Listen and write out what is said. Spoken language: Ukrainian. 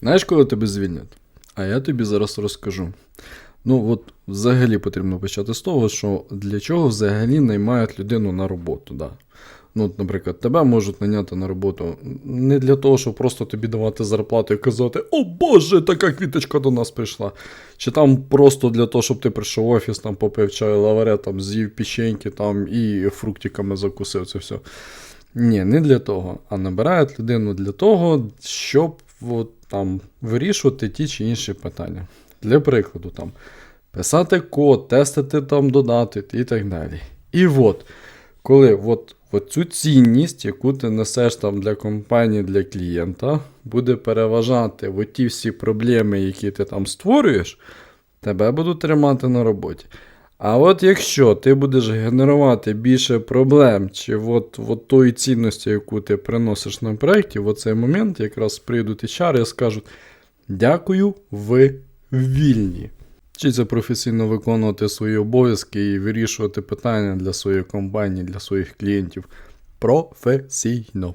Знаєш, коли тебе звільнять? А я тобі зараз розкажу. Ну, от взагалі потрібно почати з того, що для чого взагалі наймають людину на роботу. Да. Ну, от, наприклад, тебе можуть наняти на роботу не для того, щоб просто тобі давати зарплату і казати: О Боже, така квіточка до нас прийшла. Чи там просто для того, щоб ти прийшов в офіс, там попив чаю лаваре, там з'їв печеньки там і фруктиками закусив це все. Ні, не для того. А набирають людину для того, щоб от, там, вирішувати ті чи інші питання. Для прикладу, там, писати код, тестити там додати і так далі. І от, коли от, от цю цінність, яку ти несеш там для компанії, для клієнта, буде переважати от ті всі проблеми, які ти там створюєш, тебе будуть тримати на роботі. А от якщо ти будеш генерувати більше проблем, чи от, от тої цінності, яку ти приносиш на проєкті, в цей момент якраз прийдуть HR і скажуть: Дякую, ви вільні. Вчиться професійно виконувати свої обов'язки і вирішувати питання для своєї компанії, для своїх клієнтів професійно.